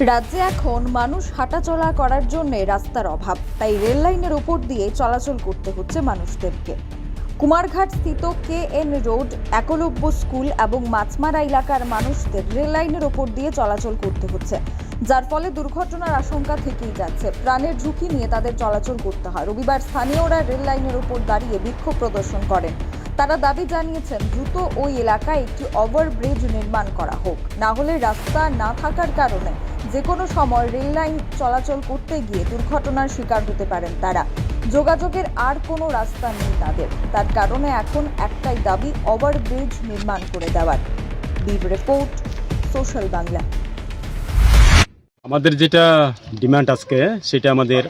রাজ্যে এখন মানুষ হাঁটাচলা করার জন্য রাস্তার অভাব। তাই রেল লাইনের ওপর দিয়ে চলাচল করতে হচ্ছে মানুষদেরকে। কুমারঘাট স্থিত K N road, Eklavya school এবং মাছমারা এলাকার মানুষদের রেল লাইনের ওপর দিয়ে চলাচল করতে হচ্ছে। যার ফলে দুর্ঘটনার আশঙ্কা থেকেই যাচ্ছে। প্রাণের ঝুঁকি নিয়ে তাদের চলাচল করতে হয়। রবিবার স্থানীয়রা রেল লাইনের ওপর দাঁড়িয়ে বিক্ষোভ প্রদর্শন করেন। তারা দাবি জানিয়েছেন, দ্রুত ওই এলাকায় একটি ওভারব্রিজ নির্মাণ করা হোক। না হলে রাস্তা না থাকার কারণে যে কোনো সময় রেল লাইন চলাচল করতে গিয়ে দুর্ঘটনার শিকার হতে পারেন তারা। যোগাযোগের আর কোনো রাস্তা নেই তাদের। তার কারণে এখন একটাই দাবি ওভারব্রিজ নির্মাণ করে দেওয়ার। বিব রিপোর্ট, সোশ্যাল বাংলা। আমাদের যেটা ডিমান্ড আজকে, সেটা আমাদের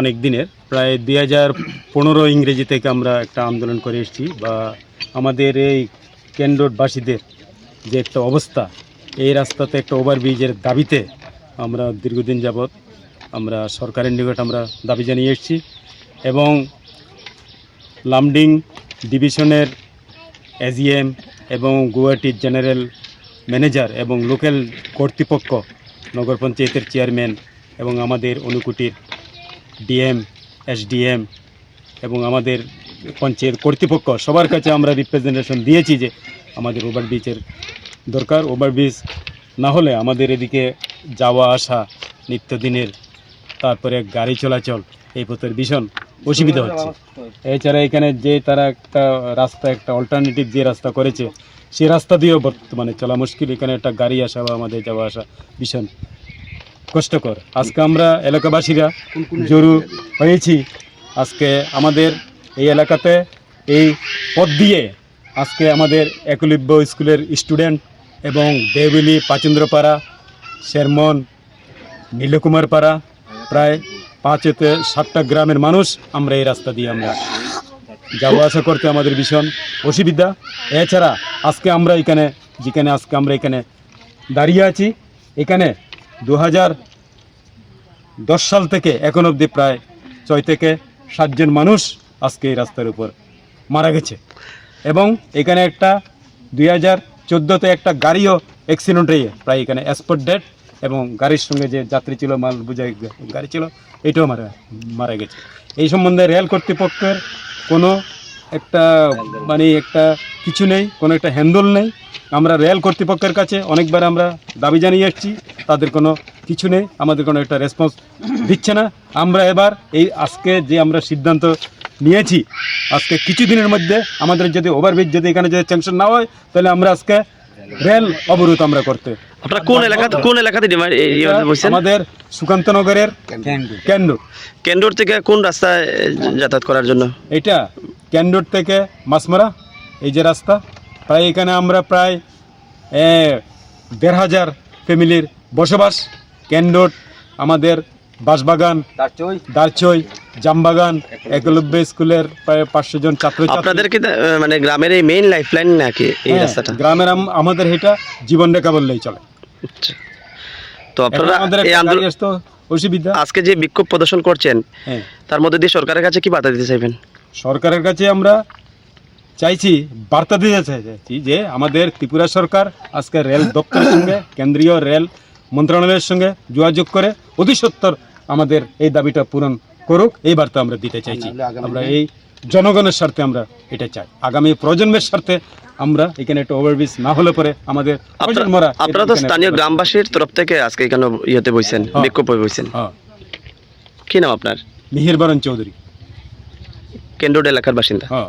অনেক দিনের। প্রায় দুই হাজার পনেরো ইংরেজি থেকে আমরা একটা আন্দোলন করে এসেছি বা আমাদের এই কেন্দ্রবাসীদের যে একটা অবস্থা, এই রাস্তাতে একটা ওভারব্রিজের দাবিতে আমরা দীর্ঘদিন যাবৎ আমরা সরকারের নিকট আমরা দাবি জানিয়ে এসেছি এবং লামডিং ডিভিশনের এজিএম এবং গুয়াহাটির জেনারেল ম্যানেজার এবং লোকাল কর্তৃপক্ষ, নগর পঞ্চায়েতের চেয়ারম্যান এবং আমাদের অনুকুটির ডিএম, এসডিএম এবং আমাদের পঞ্চায়েত কর্তৃপক্ষ, সবার কাছে আমরা রিপ্রেজেন্টেশন দিয়েছি যে আমাদের ওভারব্রিজের দরকার। ওভারব্রিজ না হলে আমাদের এদিকে যাওয়া, আসা, নিত্যদিনের তারপরে গাড়ি চলাচল, এই পথের ভীষণ অসুবিধা হচ্ছে। এছাড়া এখানে যে তারা একটা রাস্তা, একটা অল্টারনেটিভ যে রাস্তা করেছে সেই রাস্তা দিয়েও বর্তমানে চলা মুশকিল। এখানে একটা গাড়ি আসা বা আমাদের যাওয়া আসা ভীষণ কষ্টকর। আজকে আমরা এলাকাবাসীরা জরু হয়েছি। আজকে আমাদের এই এলাকাতে এই পথ দিয়ে আজকে আমাদের একলব্য স্কুলের স্টুডেন্ট এবং দেবিলি পাচেন্দ্রপাড়া, শেরমন নীলকুমার পাড়া প্রায় পাঁচেতে সাতটা গ্রামের মানুষ আমরা এই রাস্তা দিয়ে আমরা যাওয়া আসা করতে আমাদের ভীষণ অসুবিধা। এছাড়া আজকে আমরা এখানে, যেখানে আজকে আমরা এখানে দাঁড়িয়ে আছি, এখানে দু হাজার দশ সাল থেকে এখন অবধি প্রায় ছয় থেকে সাতজন মানুষ আজকে এই রাস্তার উপর মারা গেছে। এবং এখানে একটা দুই হাজার চোদ্দোতে একটা গাড়িও অ্যাক্সিডেন্ট হয়ে প্রায় এখানে স্পট ডেট এবং গাড়ির সঙ্গে যে যাত্রী ছিল, মাল বোঝাই গাড়ি ছিল, এটাও মারা মারা গেছে। এই সম্বন্ধে রেল কর্তৃপক্ষের কোনো একটা মানে একটা কিছু নেই, কোনো একটা হ্যান্ডল নেই। আমরা রেল কর্তৃপক্ষের কাছে অনেকবার আমরা দাবি জানিয়ে এসেছি তাদের কোনো কিছু নেই আমাদের কোনো একটা রেসপন্স দিচ্ছে না। আমরা এবার এই আজকে যে আমরা সিদ্ধান্ত নিয়েছি আজকে কিছু দিনের মধ্যে আমাদের যদি ওভারব্রিজ যদি এখানে যদি স্যাংশন না হয় তাহলে আমরা আজকে রেল অবরোধ আমরা করতে। আপনারা কোন এলাকাতে কোন এলাকাতে আমাদের সুকান্তনগরের কেন্দ্র। কেন্দ্র। থেকে কোন রাস্তায় যাতায়াত করার জন্য? এটা ক্যান্ডোর থেকে মাছমারা এই যে রাস্তা প্রায় এখানে আমরা প্রায় দেড় হাজার ফ্যামিলির বসবাস ক্যান্ডোর আমাদের বাঁশবাগান দারচই। জামবাগান একলব্য স্কুলের প্রায় পাঁচশো জন ছাত্র আপনাদের কি মানে গ্রামের এই মেইন লাইফ লাইন নাকি এই রাস্তাটা? গ্রামের আমাদের এটা জীবন রেখা বললেই চলে। আচ্ছা। তো আপনারা এই আন্দোলন অসুবিধা। আজকে যে বিক্ষোভ প্রদর্শন করছেন হ্যাঁ। তার মধ্যে দিয়ে সরকারের কাছে কি বার্তা দিতে চাইবেন? সরকারের কাছে আমরা চাইছি বার্তা দিতে চাইছি যে আমাদের ত্রিপুরা সরকার আজকে রেল দপ্তরের সঙ্গে কেন্দ্রীয় রেল মন্ত্রণালয়ের সঙ্গে যোগাযোগ করে অতি সত্তর আমাদের এই দাবিটা পূরণ করুক এই বার্তা আমরা দিতে চাইছি। আমরা এই জনগণের স্বার্থে আমরা এটা চাই। আগামী প্রজন্মের স্বার্থে আমরা এখানে একটা ওভারব্রিজ না হলে পরে আমাদের প্রজন্মরা আপনারা তো স্থানীয় গ্রামবাসীর তরফ থেকে আজকে এখানে ইয়েতে বইছেন হ্যাঁ। বিক্ষোভ বইছেন। হ্যাঁ। কি নাম আপনার? মিহিরবারন চৌধুরী। কেন্দ্র এলাকার বাসিন্দা। হ্যাঁ।